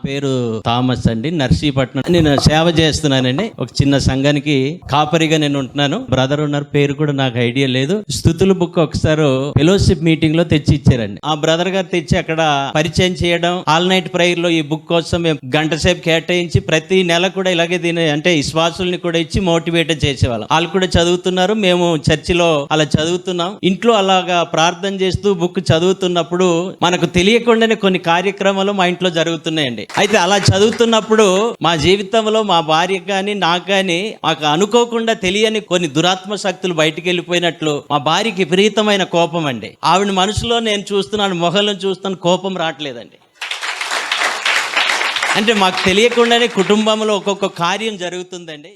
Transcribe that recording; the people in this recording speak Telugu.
నా పేరు థామస్ అండి నర్సీపట్నం. నేను సేవ చేస్తున్నానండి. ఒక చిన్న సంఘానికి కాపరిగా నేను ఉంటున్నాను. బ్రదర్ ఉన్నారు పేరు కూడా నాకు ఐడియా లేదు. స్థుతుల బుక్ ఒకసారి ఫెలోషిప్ మీటింగ్లో తెచ్చి ఇచ్చారండి. ఆ బ్రదర్ గారు తెచ్చి అక్కడ పరిచయం చేయడం ఆల్ నైట్ ప్రేయర్లో ఈ బుక్ కోసం మేము గంట సేపు కేటాయించి ప్రతి నెల కూడా ఇలాగే దీని అంటే విశ్వాసుల్ని కూడా ఇచ్చి మోటివేట్ చేసేవాళ్ళం. వాళ్ళు కూడా చదువుతున్నారు. మేము చర్చిలో అలా చదువుతున్నాం. ఇంట్లో అలాగా ప్రార్థన చేస్తూ బుక్ చదువుతున్నప్పుడు మనకు తెలియకుండానే కొన్ని కార్యక్రమాలు మా ఇంట్లో జరుగుతున్నాయండి. అయితే అలా చదువుతున్నప్పుడు మా జీవితంలో మా భార్య కానీ నాకు కానీ మాకు అనుకోకుండా తెలియని కొన్ని దురాత్మ శక్తులు బయటికి వెళ్ళిపోయినట్లు మా భార్యకి విపరీతమైన కోపం అండి. ఆవిడ మనసులో నేను చూస్తున్నాను మొహలను చూస్తున్నాను కోపం రావట్లేదండి. అంటే మాకు తెలియకుండానే కుటుంబంలో ఒక్కొక్క కార్యం జరుగుతుందండి.